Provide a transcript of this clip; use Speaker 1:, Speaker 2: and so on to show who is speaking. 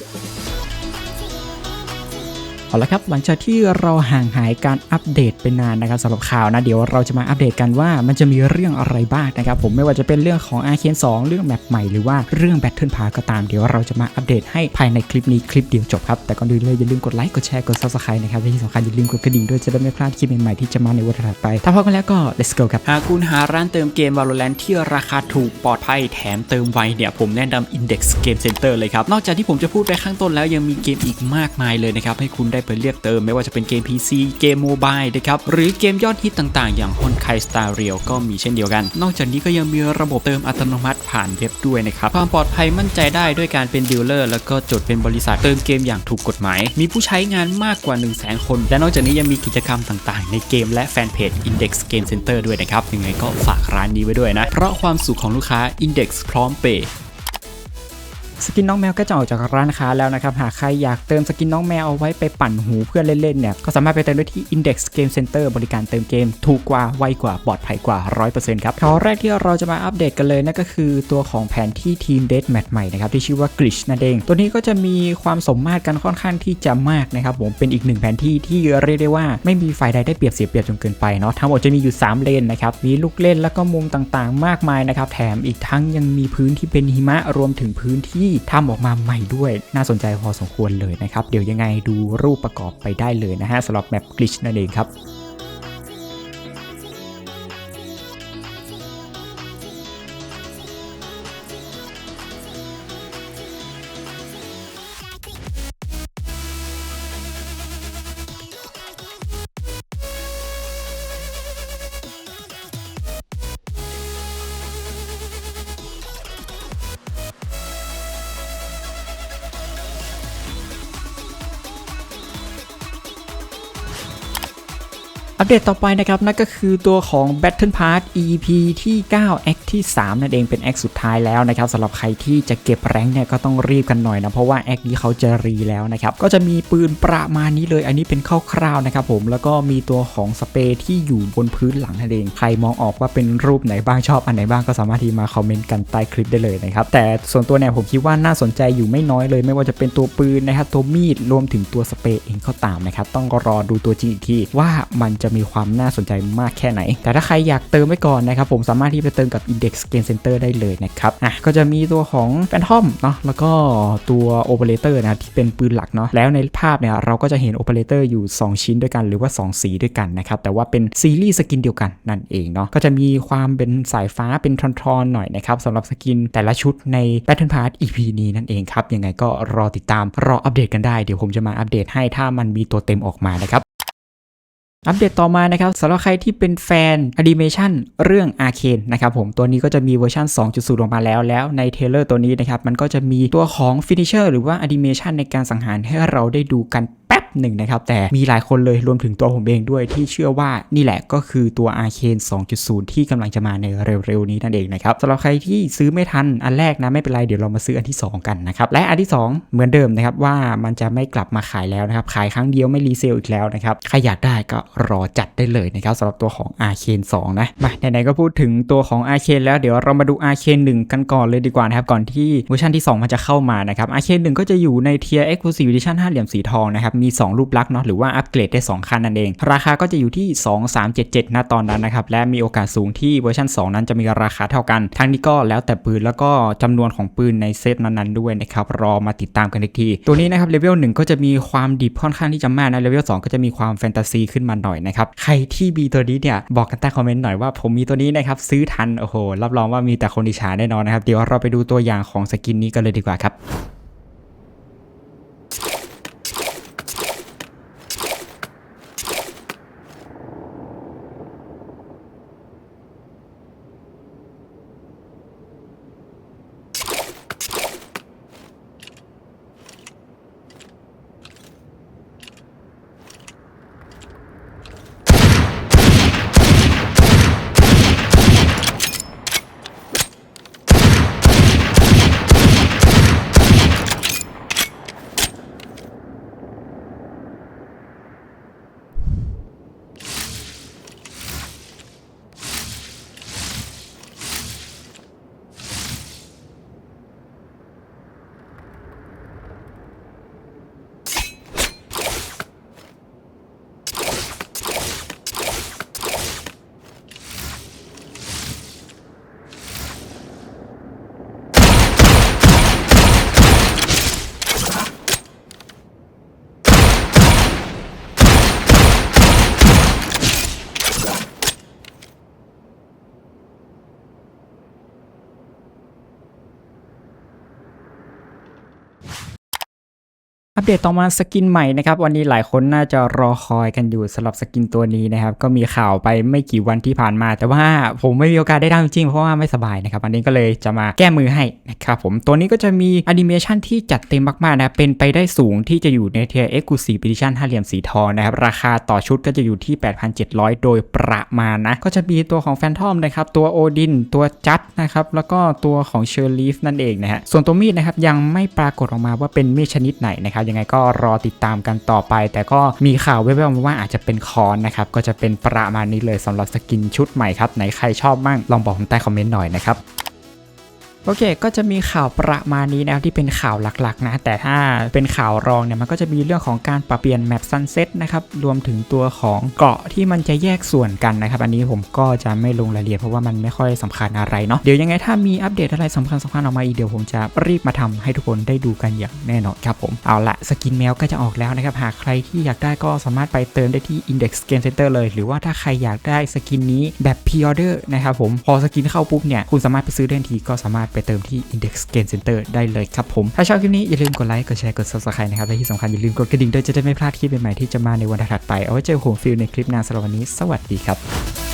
Speaker 1: Yeah. เอาละครับหลังจากที่เราห่างหายการอัปเดตไปนานนะครับสำหรับข่าวนะเดี๋ยวเราจะมาอัปเดตกันว่ามันจะมีเรื่องอะไรบ้างนะครับผมไม่ว่าจะเป็นเรื่องของอาเคน2เรื่องแมปใหม่หรือว่าเรื่องแบทเทิลพาก็ตามเดี๋ยวเราจะมาอัปเดตให้ภายในคลิปนี้คลิปเดียวจบครับแต่ก่อนอื่นเลยอย่าลืมกดไลค์กดแชร์กด subscribe นะครับและที่สำคัญอย่าลืมกดกระดิ่งด้วยจะได้ไม่พลาดคลิปใหม่ๆที่จะมาในวันถัดไป ถ้าพร้อมกันแล้วก็ let's go ครับหากคุณหาร้านเติมเกม Valorant ที่ราคาถูกปลอดภัยแถมเติมไวเนี่ยผมแนะนำ Index Game Center เลยครับนอกจากที่ผมจะพูดไปข้างต้นแล้วยังมีเกมอีกมากมายเลยนะครับให้คุณได้ไปเลือกเติม ไม่ว่าจะเป็นเกม PC เกมโมบายนะครับหรือเกมยอดฮิตต่างๆ อย่าง Honkai Star Rail ก็มีเช่นเดียวกัน นอกจากนี้ก็ยังมีระบบเติมอัตโนมัติผ่านเว็บด้วยนะครับความปลอดภัยมั่นใจได้ด้วยการเป็นดีลเลอร์แล้วก็จดเป็นบริษัทเติมเกมอย่างถูกกฎหมาย มีผู้ใช้งานมากกว่า 1 0 0 0 0แคน และนอกจากนี้ยังมีกิจกรรมต่างๆ ในเกมและแฟนเพจ Index Game Center ด้วยนะครับยังไงก็ฝากร้านนี้ไว้ด้วยนะเพราะความสุขของลูกค้า Index พร้อมเปย์ สกินน้องแมวก็จะออกจากร้านค้าแล้วนะครับ หากใครอยากเติมสกินน้องแมวเอาไว้ไปปั่นหูเพื่อนเล่นๆเนี่ย ก็สามารถไปเติมได้ที่ Index Game Center บริการเติมเกม ถูกกว่า ไวกว่า ปลอดภัยกว่า 100%ครับข่าวแรกที่เราจะมาอัปเดตกันเลยนั่นก็คือตัวของแผนที่ทีมเด a แมทใหม่นะครับที่ชื่อว่า Glitch นั่นเอง ตัวนี้ก็จะมีความสมมาตรกันค่อนข้างที่จะมากนะครับผม เป็นอีกหนึ่งแผนที่ที่เรียกได้ว่าไม่มีฝ่ายใดได้เปรียบเสียเปรียบจนเกินไปเนาะ ทั้งหมดจะมีอยู่ 3 เลนนะครับ มีลูกเล่นแล้วก็มุมต่างๆ มากมายนะครับ แถมอีกทั้งยังมีพื้นที่เป็นหิมะรวมถึงพื้นที่ทำออกมาใหม่ด้วยน่าสนใจพอสมควรเลยนะครับ เดี๋ยวยังไงดูรูปประกอบไปได้เลยนะฮะสำหรับแมป Glitch นั่นเองครับ อัปเดตต่อไปนะครับนั่นก็คือตัวของ Battle Pass EP ที่ 9 Act ที่ 3 นั่นเองเป็น Act สุดท้ายแล้วนะครับสำหรับใครที่จะเก็บแรงค์เนี่ยก็ต้องรีบกันหน่อยนะ เพราะว่า Act นี้เขาจะรีแล้วนะครับ ก็จะมีปืนประมาณนี้เลย อันนี้เป็นคร่าวๆนะครับผมแล้วก็มีตัวของสเปรย์ที่อยู่บนพื้นหลังนั่นเอง ใครมองออกว่าเป็นรูปไหนบ้างชอบอันไหนบ้างก็สามารถที่มาคอมเมนต์กันใต้คลิปได้เลยนะครับแต่ส่วนตัวเนี่ยผมคิดว่าน่าสนใจอยู่ไม่น้อยเลย ไม่ว่าจะเป็นตัวปืนนะครับตัวมีดรวมถึงตัวสเปรย์เองก็ตามนะครับต้องรอดูตัวจริงอีกทีว่ามันจะมีความน่าสนใจมากแค่ไหน แต่ถ้าใครอยากเติมไว้ก่อนนะครับผมสามารถที่ไปเติมกับ Index Game Center ได้เลยนะครับอะก็จะมีตัวของ Phantom เนาะแล้วก็ตัว Operator นะที่เป็นปืนหลักเนาะแล้วในภาพเนี่ยเราก็จะเห็น Operator อยู่ 2 ชิ้นด้วยกันหรือว่า 2 สีด้วยกันนะครับแต่ว่าเป็นซีรีส์สกินเดียวกันนั่นเองเนาะก็จะมีความเป็นสายฟ้าเป็นทอนๆหน่อยนะครับสำหรับสกินแต่ละชุดใน Battle Pass EP นี้นั่นเองครับยังไงก็รอติดตามรออัปเดตกันได้เดี๋ยวผมจะมาอัปเดตให้ถ้ามันมีตัวเต็มออกมานะครับ อัปเดตต่อมานะครับสำหรับใครที่เป็นแฟนแอนิเมชันเรื่องอาเคนนะครับผมตัวนี้ก็จะมีเวอร์ชัน2.0ออกมาแล้ว แล้วในเทเลอร์ตัวนี้นะครับมันก็จะมีตัวของฟินิชเชอร์หรือว่าแอนิเมชันในการสังหารให้เราได้ดูกัน หนึ่งนะครับ แต่มีหลายคนเลยรวมถึงตัวผมเองด้วยที่เชื่อว่านี่แหละก็คือตัวอาเคน2.0 ที่กำลังจะมาในเร็วๆนี้นั่นเองนะครับสำหรับใครที่ซื้อไม่ทันอันแรกนะไม่เป็นไรเดี๋ยวเรามาซื้ออันที่ 2 กันนะครับและอันที่ 2 เหมือนเดิมนะครับว่ามันจะไม่กลับมาขายแล้วนะครับขายครั้งเดียวไม่รีเซลอีกแล้วนะครับใครอยากได้ก็รอจัดได้เลยนะครับสำหรับตัวของอาเคน2นะมาไหนๆก็พูดถึงตัวของอาเคนแล้วเดี๋ยวเรามาดูอาเคน1กันก่อนเลยดีกว่านะครับก่อนที่เวอร์ชันที่ 2 มันจะเข้ามานะครับอาเคน1ก็จะอยู่ในเทียร์ Exclusive Edition ห้าเหลี่ยมสีทองนะครับมี2 รูปลักษณ์เนาะหรือว่าอัปเกรดได้ 2 คันนั่นเอง ราคาก็จะอยู่ที่ 2377ณตอนนั้นนะครับและมีโอกาสสูงที่เวอร์ชัน2 นั้นจะมีราคาเท่ากัน ทั้งนี้ก็แล้วแต่ปืนแล้วก็จำนวนของปืนในเซตนั้นๆด้วยนะครับรอมาติดตามกันอีกที ตัวนี้นะครับเลเวล1ก็จะมีความดิบค่อนข้างที่จะมากนะเลเวล2ก็จะมีความแฟนตาซีขึ้นมาหน่อยนะครับใครที่มีตัวนี้เนี่ยบอกกันใต้คอมเมนต์หน่อยว่าผมมีตัวนี้นะครับซื้อทันโอ้โหรับรองว่ามีแต่คนอิจฉาแน่นอนนะครับเดี๋ยวเราไปดูตัวอย่างของสกินนี้กันเลยดีกว่าครับ
Speaker 2: เด
Speaker 1: ตต่อมาสกินใหม่นะครับ วันนี้หลายคนน่าจะรอคอยกันอยู่สำหรับสกินตัวนี้นะครับ ก็มีข่าวไปไม่กี่วันที่ผ่านมา แต่ว่าผมไม่มีโอกาสได้ทำจริงเพราะว่าไม่สบายนะครับอันนี้ก็เลยจะมาแก้มือให้นะครับผมตัวนี้ก็จะมีแอนิเมชันที่จัดเต็มมากๆนะเป็นไปได้สูงที่จะอยู่ในเทียร์ Exclusive Edition ห้าเหลี่ยมสีทองนะครับราคาต่อชุดก็จะอยู่ที่ 8,700 โดยประมาณนะก็จะมีตัวของแฟนทอมนะครับตัวโอดินตัวจัดนะครับแล้วก็ตัวของเชอร์ลีฟนั่นเองนะฮะส่วนตัวมีดนะครับยังไม่ปรากฏออกมาว่าเป็นมีดชนิดไหนนะครับยังไงก็รอติดตามกันต่อไป แต่ก็มีข่าวแว่วๆมาว่าอาจจะเป็นคอนนะครับ ก็จะเป็นประมาณนี้เลยสำหรับสกินชุดใหม่ครับ ไหนใครชอบมั่งลองบอกผมใต้คอมเมนต์หน่อยนะครับ โอเค ก็จะมีข่าวประมาณนี้นะที่เป็นข่าวหลักๆนะ แต่ถ้าเป็นข่าวรองเนี่ยมันก็จะมีเรื่องของการปรับเปลี่ยนแมปซันเซ็ตนะครับ รวมถึงตัวของเกาะที่มันจะแยกส่วนกันนะครับ อันนี้ผมก็จะไม่ลงรายละเอียดเพราะว่ามันไม่ค่อยสำคัญอะไรเนาะ เดี๋ยวยังไงถ้ามีอัปเดตอะไรสำคัญสำคัญออกมาอีกเดี๋ยวผมจะรีบมาทำให้ทุกคนได้ดูกันอย่างแน่นอนครับผม เอาละสกินแมวก็จะออกแล้วนะครับ หากใครที่อยากได้ก็สามารถไปเติมได้ที่ Index Game Center เลย หรือว่าถ้าใครอยากได้สกินนี้แบบพ r ออเดอร์นะครับผม พอสกินเข้าปุ๊บเนี่ยคุณสามารถไปซื้อได้ทีก็สามารถไปเติมที่ Index Game Center ได้เลยครับผม ถ้าชอบคลิปนี้อย่าลืมกดไลค์ กดแชร์ กด Subscribe นะครับ และที่สำคัญอย่าลืมกดกระดิ่งด้วยจะได้ไม่พลาดคลิปใหม่ๆที่จะมาในวันถัดไป เอาไว้เจอผมฟิลในคลิปหน้าสำหรับวันนี้ สวัสดีครับ